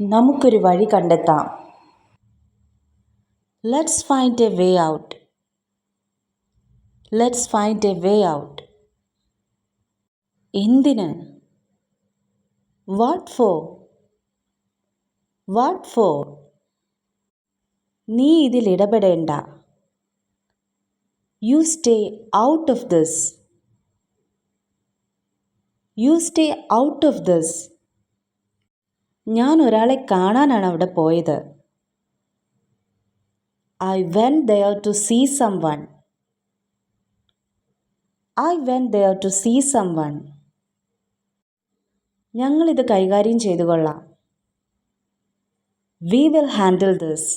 നമുക്കൊരു വഴി കണ്ടെത്താം. Let's find a way out let's find a way out എന്തിന്? വാട്ട് ഫോർ വാട്ട് ഫോർ നീ ഇതിൽ ഇടപെടേണ്ട. You stay out of this you stay out of this ഞാൻ ഒരാളെ കാണാനാണ് അവിടെ പോയത്. I went there to see someone I went there to see someone ഞങ്ങളിത് കൈകാര്യം ചെയ്തു കൊള്ളാം. We will handle this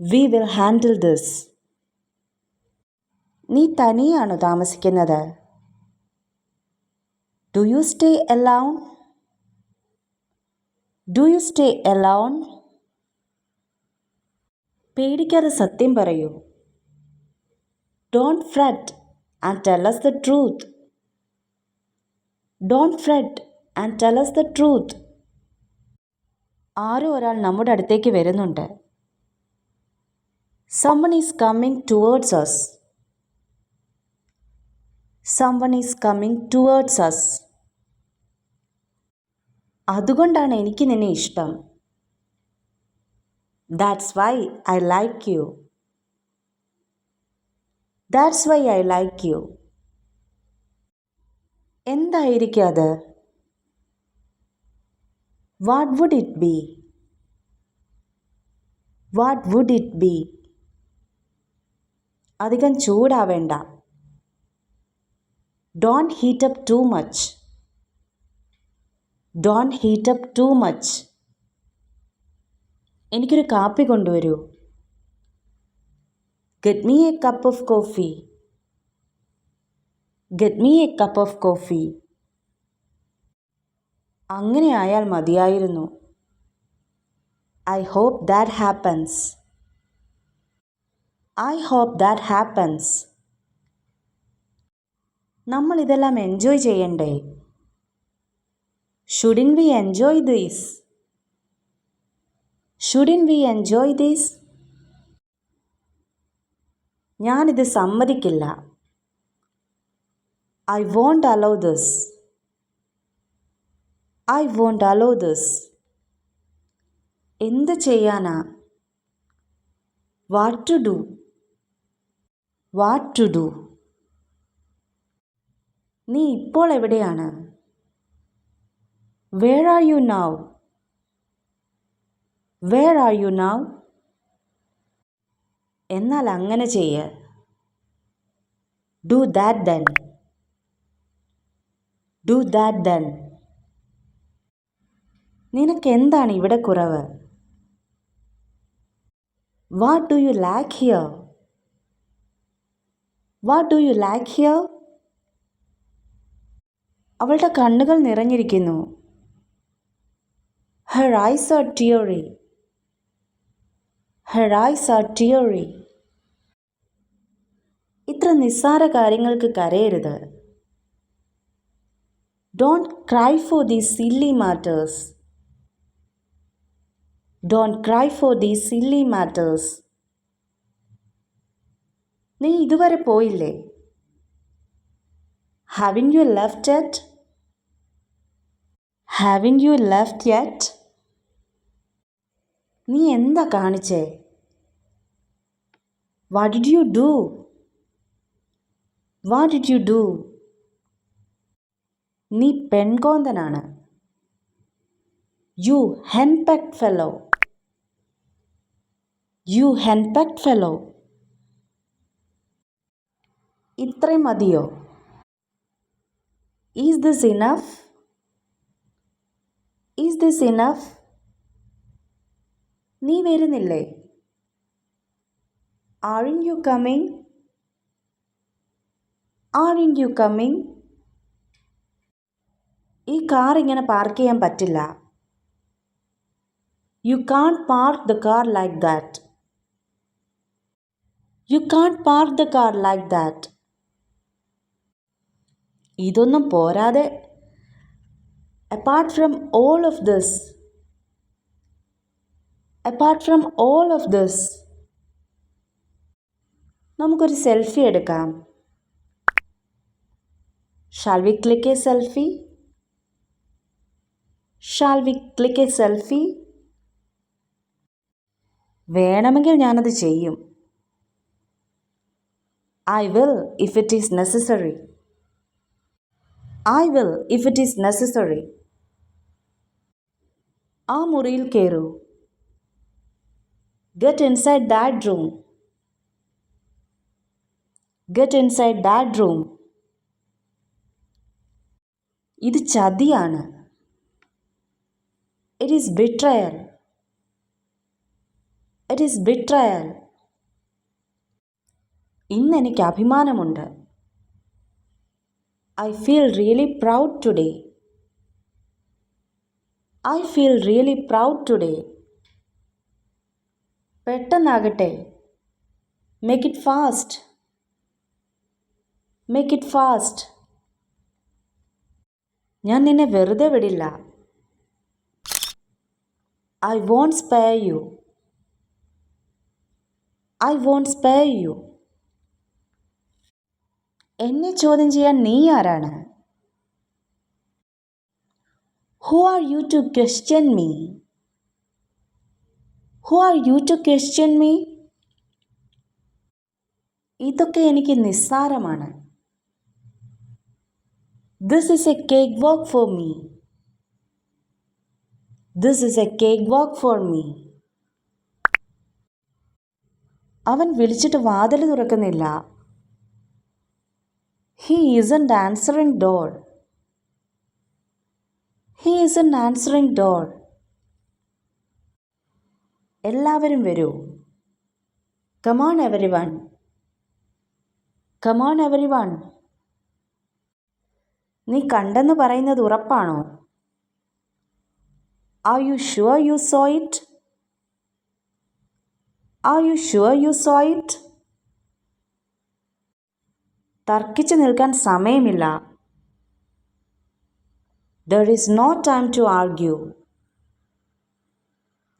we will handle this നീ തനിയാണോ താമസിക്കുന്നത്? Do you stay alone do you stay alone പേടിക്കാതെ സത്യം പറയൂ. Don't fret and us the truth don't fret and us the truth ആരോ ഒരാൾ നമ്മുടെ അടുത്തേക്ക് വരുന്നുണ്ട്. Someone is coming towards us someone is coming towards us അതുകൊണ്ടാണ് എനിക്ക് നിന്നെ ഇഷ്ടം. That's why I like you that's why I like you എന്തായിരിക്കും അത്? What would it be what would it be അധികം ചൂടാവേണ്ട. Don't heat up too much don't heat up too much എനിക്കൊരു കാപ്പി കൊണ്ടുവരൂ. Get me a cup of coffee get me a cup of coffee അങ്ങനെ ആയാൽ മതിയായിരുന്നു. I hope that happens I hope that happens നമ്മൾ ഇതെല്ലാം enjoy ചെയ്യണ്ടേ? Shouldn't we enjoy these shouldn't we enjoy these ഞാനിത് സമ്മതിക്കില്ല. I won't allow this I won't allow this എന്ത് ചെയ്യാനാ? What to do what to do നീ ഇപ്പോൾ എവിടെയാണ്? Where are you now? Where are you now? എന്നാൽ അങ്ങനെ ചെയ്യ. Do that then do that then നിനക്ക് എന്താണ് ഇവിടെ കുറവ്? What do you lack here what do you lack here അവളുടെ കണ്ണുകൾ നിറഞ്ഞിരിക്കുന്നു. her eyes are teary her eyes are teary ഇത്ര നിസ്സാര കാര്യങ്ങൾക്ക് കരയരുത് don't cry for these silly matters don't cry for these silly matters നീ ഇതുവരെ പോയില്ലേ haven't you left yet haven't you left yet നീ എന്താ കാണിച്ചേ? What did you do what did you do നീ പെൺകോന്തനാണ്. You henpecked fellow you henpecked fellow ഇത്രയും മതിയോ? Is this enough is this enough നീ വരുന്നില്ലേ? Aren't you coming aren't you coming ഈ car ഇങ്ങനെ പാർക്ക് ചെയ്യാൻ പറ്റില്ല. You can't park the car like that you can't park the car like that ഇതൊന്നും പോരാതെ. Apart from all of this apart from all of this നമുക്കൊരു selfie എടുക്കാം. Shall we click a selfie shall we click a selfie വേണമെങ്കിൽ ഞാനത് ചെയ്യും. I will if it is necessary I will if it is necessary ആ മുറിയിൽ കയറൂ get inside that room get inside that room ഇത് ചതിയാണ് it is betrayal it is betrayal ഇന്ന് എനിക്ക് അഭിമാനമുണ്ട് I feel really proud today I feel really proud today പെട്ടെന്നാകട്ടെ. Make it fast make it fast ഞാൻ നിന്നെ വെറുതെ വിടില്ല. I won't spare you I won't spare you എന്നെ ചോദ്യം ചെയ്യാൻ നീ ആരാണ്? Who are you to question me who are you to question me ഇതൊക്കെ എനിക്ക് നിസ്സാരമാണ്. This is a cake walk for me this is a cake walk for me അവൻ വിളിച്ചിട്ട് വാതിൽ തുറക്കുന്നില്ല. He isn't answering door he isn't answering door എല്ലാവരും വരൂ. Come on everyone come on everyone നീ കണ്ടെന്ന് പറയുന്നത് ഉറപ്പാണോ? Are you sure you saw it are you sure you saw it തർക്കിച്ചു നിൽക്കാൻ സമയമില്ല. There is no time to argue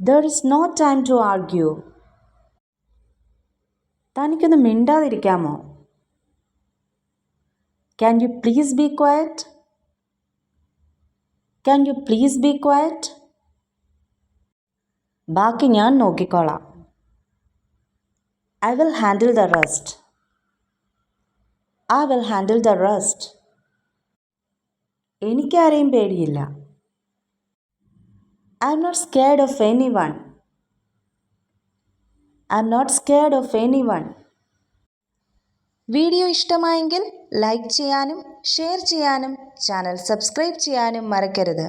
there is no time to argue തനിക്കൊന്ന് മിണ്ടാതിരിക്കാമോ? Can you please be quiet can you please be quiet ബാക്കി ഞാൻ നോക്കിക്കോളാം. I will handle the rest I will handle the rest എനിക്കാരെയും പേടിയില്ല. I'm not scared of anyone I'm not scared of anyone video ഇഷ്ടമായെങ്കിൽ like ചെയ്യാനും share ചെയ്യാനും channel subscribe ചെയ്യാനും മറക്കരുത്.